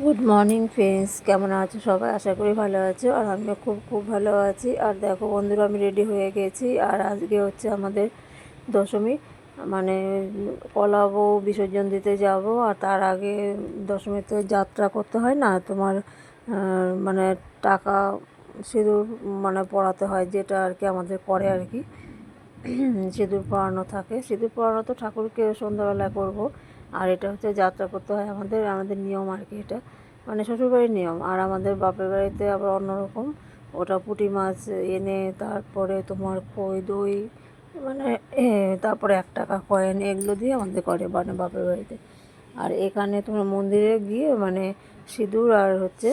Good morning friends কেমন আছো সবাই? আশা করি ভালো আছো, আর আমিও খুব খুব ভালো আছি। আর দেখো বন্ধুরা, আমি রেডি হয়ে গেছি। আর আজকে হচ্ছে আমাদের দশমী মানে কলাবো বিসর্জন দিতে যাব। আর তার আগে দশমীতে যাত্রা করতে হয় না? তোমার মানে টাকা সিঁদুর মানে পড়াতে হয়, যেটা আর কি আমাদের করে আর কি। সিঁদুর পড়ানো থাকে। সিঁদুর পড়ানো তো ঠাকুরকে সন্ধ্যাবেলায় করব। আর এটা হচ্ছে যাত্রা করতে হয় আমাদের আমাদের নিয়ম আর কি এটা। মানে শ্বশুরবাড়ির নিয়ম। আর আমাদের বাপের বাড়িতে আবার অন্যরকম। ওটা পুঁটি মাছ এনে তারপরে তোমার খই, দই মানে তারপরে এক টাকা কয়েন এগুলো দিয়ে আমাদের করে মানে বাপের বাড়িতে। আর এখানে তোমার মন্দিরে গিয়ে মানে সিঁদুর আর হচ্ছে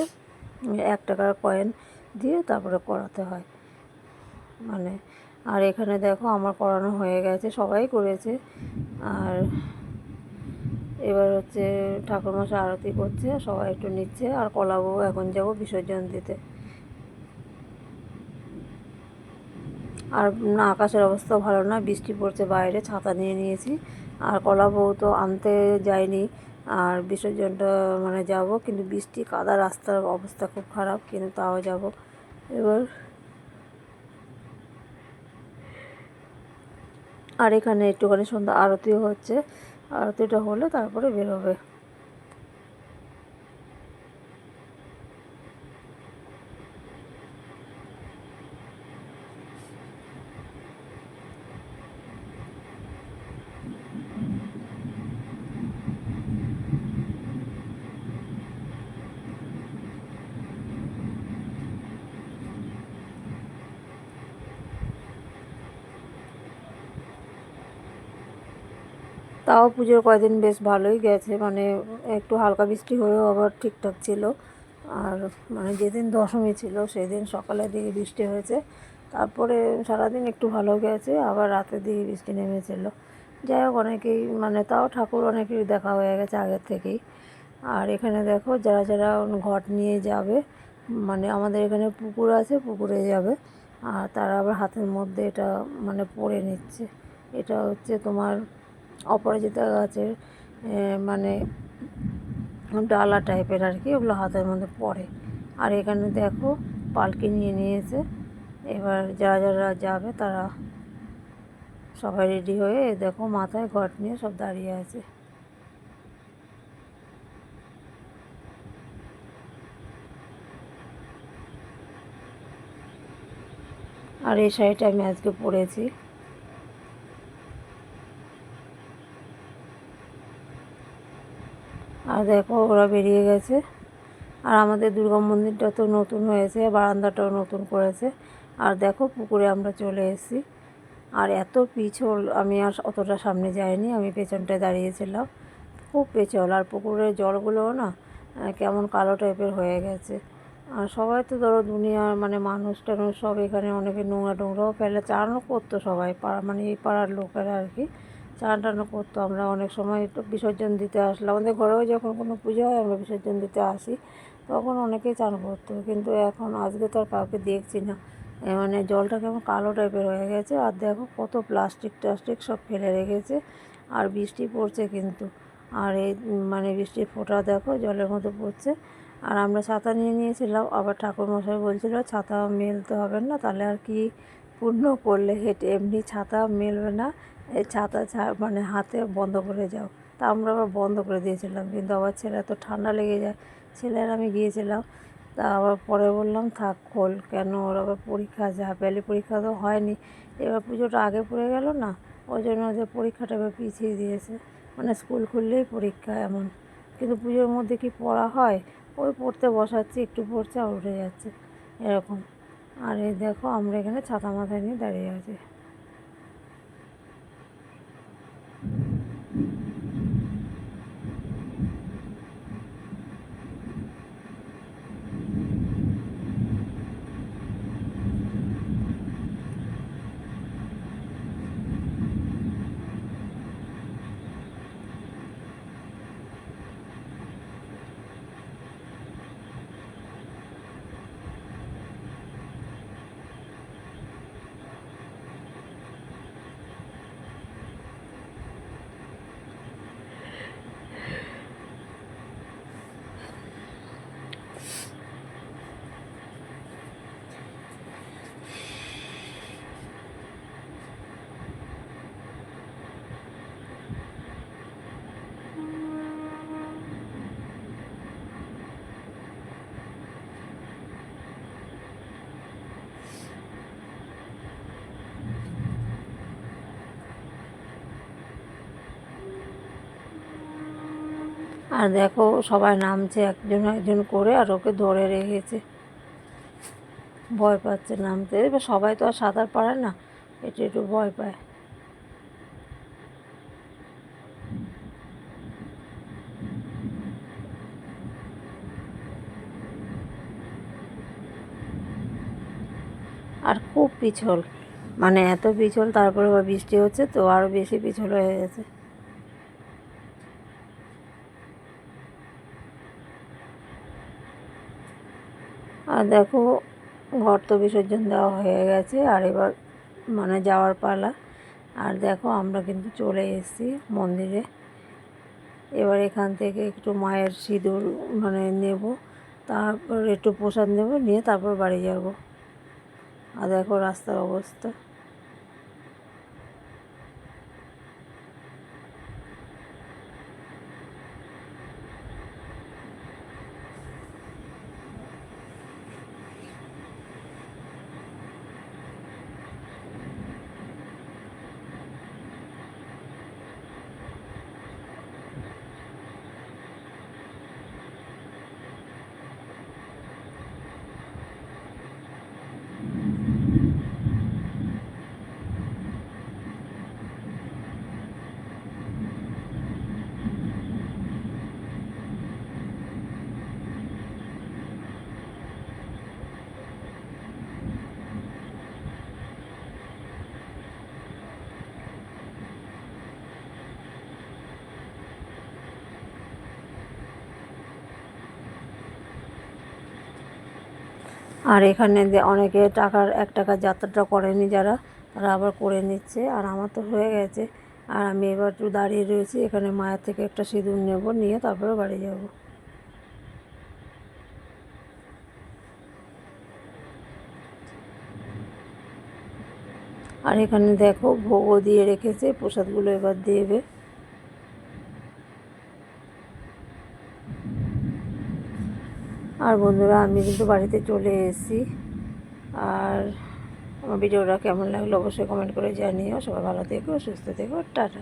এক টাকার কয়েন দিয়ে তারপরে করাতে হয়। মানে আর এখানে দেখো আমার করানো হয়ে গেছে, সবাই করেছে। আর এবার হচ্ছে ঠাকুরমশাই আরতি করছে, সবাই একটু নিচ্ছে, আর কলাবো এখন যাব বিসর্জন দিতে। আর না, আকাশের অবস্থা ভালো না বৃষ্টি পড়ছে বাইরে, ছাতা নিয়ে নিয়েছি। আর কলাবউ তো আনতে যায়নি, আর বিসর্জনটা মানে যাব, কিন্তু বৃষ্টি, কাদা, রাস্তার অবস্থা খুব খারাপ, কিন্তু তাও যাব। এবার আর এখানে একটুখানি সন্ধ্যা আরতিও হচ্ছে। আরতিটা হলে তারপরে বেরোবে। তাও পুজোর কয়দিন বেশ ভালোই গেছে মানে একটু হালকা বৃষ্টি হয়েও আবার ঠিকঠাক ছিল। আর মানে যেদিন দশমী ছিল সেদিন সকালের দিকে বৃষ্টি হয়েছে। তারপরে সারাদিন একটু ভালো গেছে, আবার রাতের দিকে বৃষ্টি নেমেছিল। যাই হোক, অনেকেই মানে তাও ঠাকুর অনেকেই দেখা হয়ে গেছে আগের থেকেই। আর এখানে দেখো, যারা যারা ঘট নিয়ে যাবে মানে আমাদের এখানে পুকুর আছে, পুকুরে যাবে। আর তারা আবার হাতের মধ্যে এটা মানে পরে নিচ্ছে। এটা হচ্ছে তোমার অপরাজিতা গাছের মানে ডালা টাইপের আর কি, ওগুলো হাতের মধ্যে পড়ে। আর এখানে দেখো পালকি নিয়ে নিয়েছে। এবার যারা যারা যাবে তারা সবাই রেডি হয়ে দেখো মাথায় ঘট নিয়ে সব দাঁড়িয়ে আছে। আর এই শাড়িটা আমি আজকে পরেছি। আর দেখো ওরা বেরিয়ে গেছে। আর আমাদের দুর্গা মন্দিরটা তো নতুন হয়েছে, বারান্দাটাও নতুন করেছে। আর দেখো পুকুরে আমরা চলে এসেছি। আর এত পিছল, আমি আর অতটা সামনে যাইনি, আমি পেছনটায় দাঁড়িয়েছিলাম। খুব পেছল, আর পুকুরের জলগুলোও না কেমন কালো টাইপের হয়ে গেছে। আর সবাই তো ধরো দুনিয়ার মানে মানুষ টানুষ সব এখানে অনেকে নোংরা টোংরাও ফেলে চানও করতো সবাই পাড়া মানে এই পাড়ার লোকেরা আর কি। চান টানও করতো। আমরা অনেক সময় একটু বিসর্জন দিতে আসলাম আমাদের ঘরেও যখন কোনো পুজো হয়, আমরা বিসর্জন দিতে আসি। তখন অনেকেই চান করতো। কিন্তু এখন আজকে তো আর কাউকে দেখছি না। মানে জলটা কেমন কালো টাইপের হয়ে গেছে। আর দেখো কত প্লাস্টিক টাস্টিক সব ফেলে রেখেছে। আর বৃষ্টি পড়ছে কিন্তু। আর এই মানে বৃষ্টির ফোঁটা দেখো, জলের মধ্যে পড়ছে। আর আমরা ছাতা নিয়ে নিয়েছিলাম। আবার ঠাকুরমশাই বলছিল, ছাতা মেলতে হবে না, তাহলে আর কি পূর্ণ করলে? হেঁটে। এমনি ছাতা মেলবে না। এই ছাতা মানে হাতে বন্ধ করে যাও। তা আমরা আবার বন্ধ করে দিয়েছিলাম, কিন্তু আবার ছেলে তো ঠান্ডা লেগে যায়। ছেলের আমি গিয়েছিলাম, তা আবার পরে বললাম, থাক, খোল। কেন? ওর আবার পরীক্ষা আছে হাফিয়ালি পরীক্ষা তো হয়নি। এবার পুজোটা আগে পড়ে গেল না, ওই জন্য যে পরীক্ষাটা এবার পিছিয়ে দিয়েছে। মানে স্কুল খুললেই পরীক্ষা এমন। কিন্তু পুজোর মধ্যে কি পড়া হয়? ওই পড়তে বসাচ্ছি, একটু পড়ছে আর উঠে যাচ্ছে, এরকম। আর এই দেখো, আমরা এখানে ছাতা মাথায় নিয়ে দাঁড়িয়ে আছি। আর দেখো সবাই নামছে একজন একজন করে আর ওকে ধরে রেখেছে। ভয় পাচ্ছে নামতে। এবার সবাই তো আর সাঁতার পারে না, একটু একটু ভয় পায়। আর খুব পিছল মানে এত পিছল তারপরে আবার বৃষ্টি হচ্ছে তো আরও বেশি পিছল হয়ে গেছে। আর দেখো, ঘর তো বিসর্জন দেওয়া হয়ে গেছে, আর এবার মানে যাওয়ার পালা। আর দেখো, আমরা কিন্তু চলে এসেছি মন্দিরে। এবার এখান থেকে একটু মায়ের সিঁদুর মানে নেব, তারপর একটু প্রসাদ নেব, নিয়ে তারপর বাড়ি যাব। আর দেখো, রাস্তার অবস্থা। আর এখানে অনেকে টাকার এক টাকার যাত্রাটা করেনি যারা, তারা আবার করে নিচ্ছে। আর আমার তো হয়ে গেছে। আর আমি এবার একটু দাঁড়িয়ে রয়েছি, এখানে মায়ের থেকে একটা সিঁদুর নেব, নিয়ে তারপরে বাড়ি যাব। আর এখানে দেখো ভোগও দিয়ে রেখেছে, প্রসাদগুলো এবার দেবে। আর বন্ধুরা, আমি কিন্তু বাড়িতে চলে এসেছি। আর আমার ভিডিওটা কেমন লাগল অবশ্যই কমেন্ট করে জানিও। সবাই ভালো থেকো, সুস্থ থেকো, টাটা।